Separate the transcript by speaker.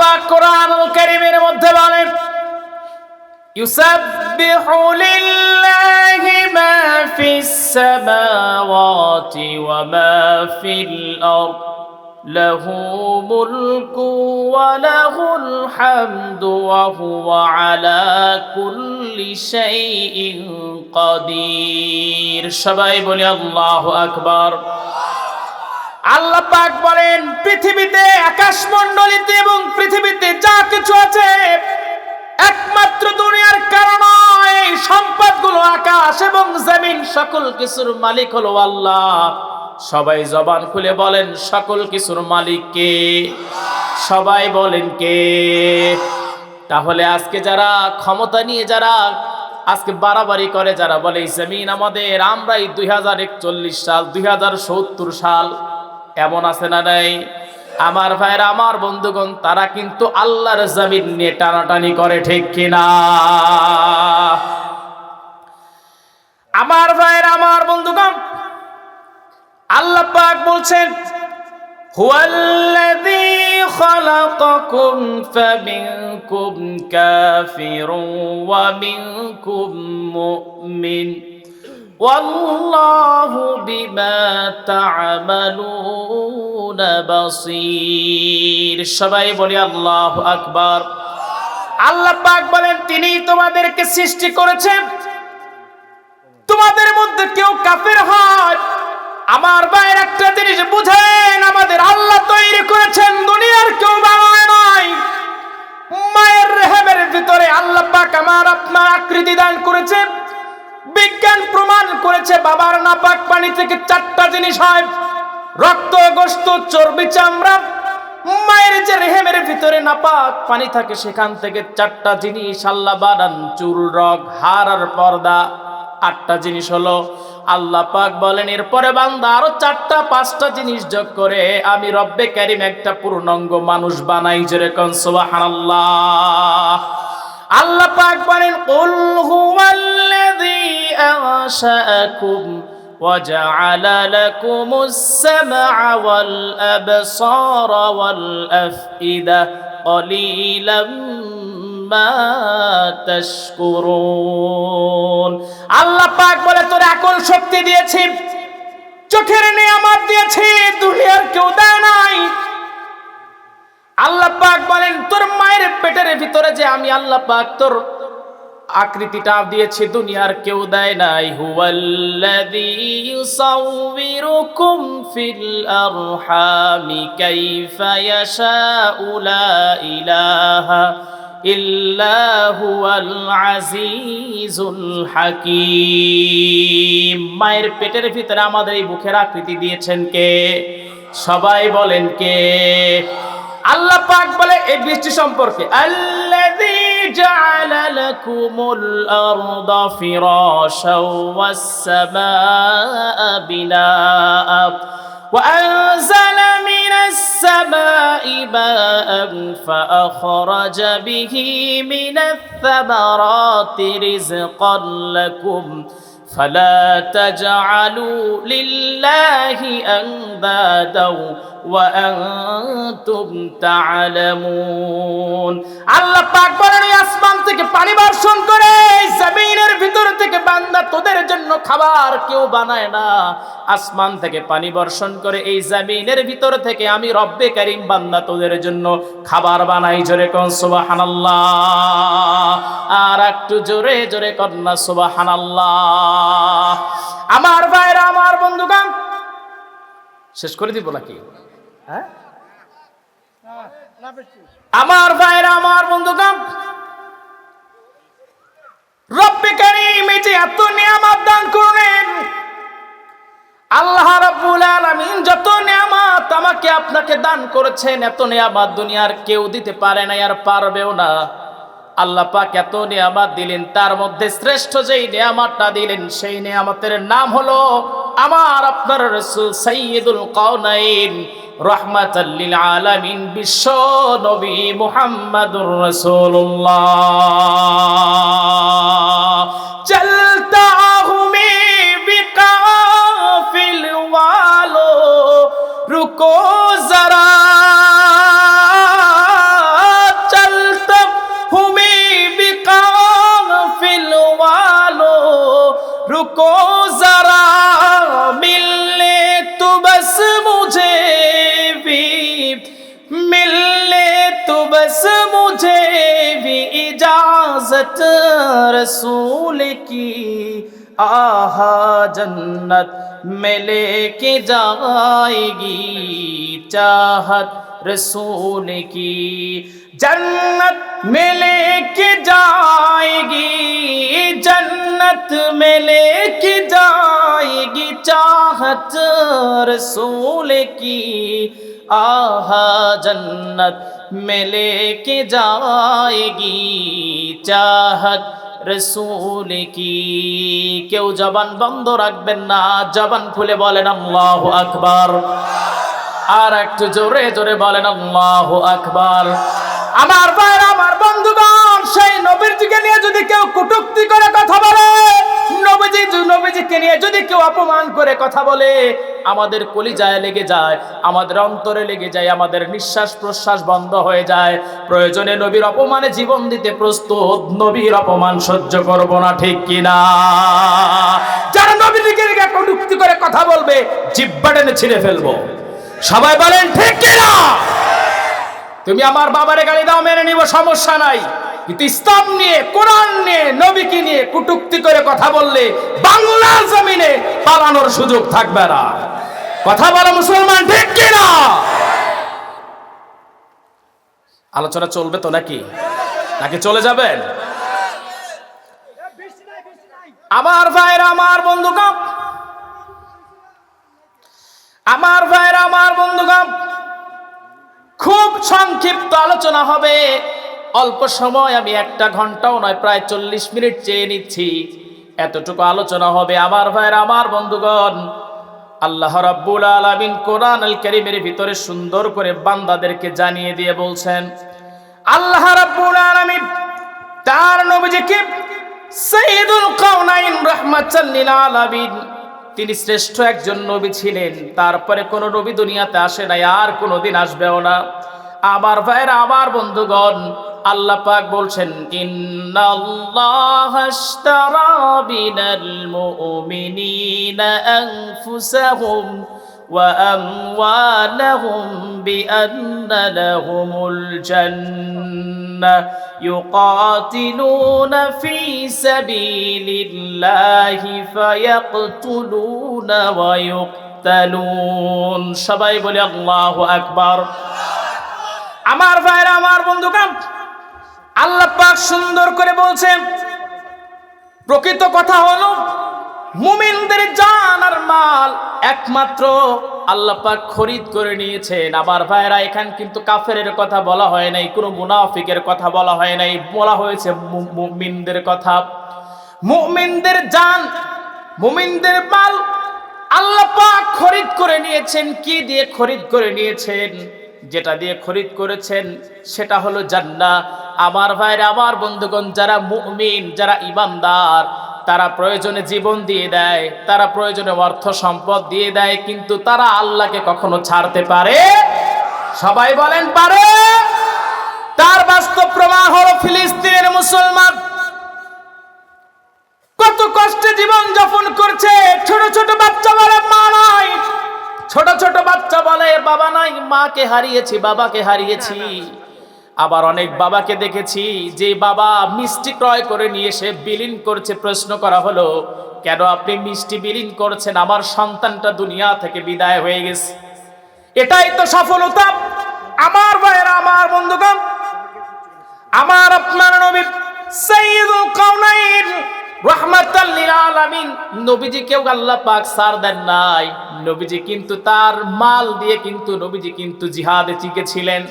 Speaker 1: পাক কোরআনুল কারীমের মধ্যে বলেন يسبح لله ما في السماوات وما في الأرض له ملك وله الحمد وهو على كل شيء قدير সবাই বলি আল্লাহু আকবার আল্লাহ পাক বলেন, পৃথিবীতে আকাশমণ্ডলীতে এবং পৃথিবীতে যা কিছু আছে, একমাত্র দুনিয়ার কারণ এই সম্পদগুলো আকাশ এবং জমিন, সকল কিছুর মালিক হলো আল্লাহ। সবাই জবান খুলে বলেন, সকল কিছুর মালিক কে? সবাই বলেন কে? তাহলে আজকে যারা ক্ষমতা নিয়ে যারা আজকে বাড়াবাড়ি করে, যারা বলে জমিন আমাদের আমরাই দুই হাজার একচল্লিশ সাল, দুই হাজার সত্তর সাল এমন আছে না নাই? আমার ভাইরা আমার বন্ধুগণ, তারা কিন্তু আল্লাহর জামিন নিয়ে টানাটানি করে, ঠিক কিনা? আমার ভাইরা আমার বন্ধুগণ, আল্লাহ পাক বলছেন, হুয়াল্লাযী খালাকাকুম ফামিনকুম والله بما تعملون بصير সবাই বলি আল্লাহ আকবার আল্লাহ পাক বলেন তিনি তোমাদেরকে সৃষ্টি করেছেন তোমাদের মধ্যে কেউ কাফের হয় আমার ভাইয়ের একটা জিনিস বুঝেন আমাদের আল্লাহ তৈরি করেছেন দুনিয়ার কেউ বানায় নাই মায়ের রেহেমের ভিতরে আল্লাহ পাক আমার আপনার আকৃতি দান করেছেন বিজ্ঞান প্রমাণ করেছে, বাবার নাপাক পানি থেকে চারটা জিনিস হয়। রক্ত, গোস্ত, চর্বি, চামড়া। মায়ের যে রেহেমের ভিতরে নাপাক পানি থাকে, সেখান থেকে চারটা জিনিস, আল্লাহ বানান, চুল, রগ হার আর পর্দা। আটটা জিনিস হলো, আল্লাহ পাক বলেন, এরপরে বান্দা আরও চারটা, পাঁচটা জিনিস যোগ করে, আমি রব্বে কারিম একটা পূর্ণাঙ্গ মানুষ বানাই যেরকম সুবহানাল্লাহ। আল্লাহ পাক বলেন, কুল হুয়াল্লাযী আনশাআকুম وجعل لكم السمع والأبصار والأفئدة قليلا ما تشكرون আল্লাহ পাক বলে তোর আকল শক্তি দিয়েছি চোখের নিয়ামত দিয়েছি দুনিয়ার কেউ দেয় নাই আল্লাহ পাক বলেন তোর মায়ের পেটের ভিতরে যে আমি আল্লাহ পাক তোর আকৃতিটা দিয়েছি দুনিয়ার কেউ দেয় নাই। হুয়াল্লাযী ইউসাউবিরুকুম ফিল আরহামি কাইফা ইয়াশাউ লা ইলাহা ইল্লা হুয়াল আজিজুল হাকীম। মায়ের পেটের ভিতরে আমাদের এই বুকের আকৃতি দিয়েছেন কে? সবাই বলেন কে? আল্লাহ পাক বলে এই বৃষ্টি সম্পর্কে। আল্লাযী جعل لكم الأرض فراشا والسماء بناء وأنزل من السماء ماء فأخرج به من الثمرات رزقا لكم ۖ فلا تجعلوا لله أندادا وأنتم تعلمون আল্লাহ পাক বলেন এই আসমান থেকে পানি বর্ষণ করে এই জমিনের ভিতর থেকে বান্দা তোদের জন্য খাবার কেউ বানায় না। আসমান থেকে পানি বর্ষণ করে এই জমিনের ভিতর থেকে আমি রব্বে কারিম বান্দা তোদের জন্য খাবার বানাই। জোরে কোন সুবহানাল্লাহ। আর একটু জোরে জোরে কন্যা সুবহানাল্লাহ। আমার ভাইরা, আমার বন্ধুগণ, শেষ করে দিব নাকি? হ্যাঁ? আমার ভাইরা, আমার বন্ধুগণ রব্বে কারীম এই যে এত নিয়ামত দান করলেন, আল্লাহ রাব্বুল আলামিন যত নিয়ামত আমাকে আপনাকে দান করেছেন, এত নিয়ামত দুনিয়ার কেউ দিতে পারে না আর পারবেও না। আল্লাহ পাক এত নিয়ামত দিলেন, তার মধ্যে শ্রেষ্ঠ যেই নিয়ামতটা দিলেন, সেই নিয়ামতের নাম হলো আমার আপনার রাসূল সাইয়্যিদুল কাউনাইন রহমাতাল লিল আলামিন, বিশ্ব নবী মুহাম্মাদুর রাসূলুল্লাহ। रुको जरा मिलने तो बस मुझे भी, मिलने तो बस मुझे भी इजाज़त रसूल की। आहा, जन्नत मिले लेके जाएगी चाहत रसूल की जन्नत में लेके जाएगी जन्नत में लेके जाएगी चाहत रसूल की आहा जन्नत में लेके जाएगी चाहत রসুল কি কেউ জবান বন্ধ রাখবেন না জবান খুলে বলেন আল্লাহ আকবার আর একটু জোরে জোরে বলেন, আল্লাহ আকবার। আমার ভাই আমার বন্ধুগণ, সেই নবীর দিকে নিয়ে যদি কেউ কুটুক্তি করে কথা বলে, নবীজি, নবীজিকে নিয়ে যদি কেউ অপমান করে কথা বলে, আমাদের কলিজায় লেগে যায়, আমাদের অন্তরে লেগে যায়, আমাদের নিঃশ্বাস প্রশ্বাস বন্ধ হয়ে যায়। প্রয়োজনে নবীর অপমানে জীবন দিতে প্রস্তুত, নবীর অপমান সহ্য করব না, ঠিক কিনা? যারা কটুক্তি করে কথা বলবে, জিব্বা ছিঁড়ে ফেলব। সবাই বলেন, ঠিক কিনা? তুমি আমার বাবারে গালি দাও, মেনে নিব, সমস্যা নাই। কিন্তু ইসলাম নিয়ে, কোরআন নিয়ে, নবীকে নিয়ে কুটুক্তি করে কথা বললে বাংলার জমিনে পালানোর সুযোগ থাকবে না। কথা বলো, মুসলমান, ঠিক কিনা? আলোচনা চলবে তো নাকি? নাকি চলে যাবেন? আমার ভাইরা আমার বন্ধুগণ আমার ভাইরা আমার বন্ধুগণ, খুব সংক্ষিপ্ত আলোচনা হবে। অল্প সময়, আমি একটা ঘন্টাও নয়, প্রায় চল্লিশ মিনিট চেয়ে নিচ্ছি। এতটুকু আলোচনা হবে আমার ভাইয়ের, আমার বন্ধুগণ। আল্লাহ রাব্বুল আলামিন কোরআন আল কারীমের ভিতরে সুন্দর করে বান্দাদেরকে জানিয়ে দিয়ে বলছেন, আল্লাহ রাব্বুল আলামিন তার নবীজিকে সাইয়্যিদুল কাউনাইন রাহমাতাল লিল আলামিন তিনি শ্রেষ্ঠ একজন নবী ছিলেন। তারপরে কোন নবী দুনিয়াতে আসে নাই, আর কোনো দিন আসবেও না। আবার ভাইয়ের, আমার বন্ধুগণ, আল্লাহ পাক বলছেন, ইন্নাল্লাহ আশতারা বিনাল মুমিনিনা আনফুসাহুম ওয়া আমওয়ালাহুম বিআন্না লাহুমুল জান্নাহ يقاتلون في سبيل الله فيقتلون ويقتلون সবাই বলে আল্লাহু আকবার আমার ভাইরা আমার বন্ধুগণ আল্লাহ পাক সুন্দর করে বলছেন প্রকৃত কথা হলো মুমিনদের জান আর মাল একমাত্র আল্লাহ পাক খরিদ করে নিয়েছেন। আমার ভাইরা এখান কিন্তু কাফেরের কথা বলা হয় নাই, কোনো মুনাফিকের কথা বলা হয় নাই, বলা হয়েছে মুমিনদের কথা। মুমিনদের জান, মুমিনদের মাল আল্লাহ পাক খরিদ করে নিয়েছেন। কি দিয়ে খরিদ করে নিয়েছেন? যেটা দিয়ে খরিদ করেছেন, সেটা হলো জান্নাহ আমার ভাইরা আমার বন্ধুগণ, যারা মুমিন, যারা ইমানদার তারা প্রয়োজনে জীবন দিয়ে দেয়, তারা প্রয়োজনে অর্থ সম্পদ দিয়ে দেয়, কিন্তু তারা আল্লাহকে কখনো ছাড়তে পারে? সবাই বলেন পারে? তার বাস্তব প্রমাণ হলো ফিলিস্তিনের মুসলমান। কত কষ্টে জীবন যাপন করছে, ছোট ছোট বাচ্চা বলে মা নাই। ছোট ছোট বাচ্চা বলে বাবা নাই, মাকে হারিয়েছি, বাবাকে হারিয়েছি। আবার অনেক বাবাকে দেখেছি, যে বাবা মিষ্টি ক্রয় করে নিয়ে এসে বিলীন করছে। প্রশ্ন করা হলো, কেন আপনি মিষ্টি বিলীন করছেন? আমার সন্তানটা দুনিয়া থেকে বিদায় হয়ে গেছে। এটাই তো সফলতা। আমার ভাইয়েরা, আমার বন্ধুগণ, আমার আপনার নবী সাইয়্যিদুল কাউনাইন রাহমাতাল লিল আলামিন, নবীজি কেউ আল্লাহ পাক সার দেন নাই। নবীজি কিন্তু তার মাল দিয়ে কিন্তু, নবীজি কিন্তু জিহাদে টিকেছিলেন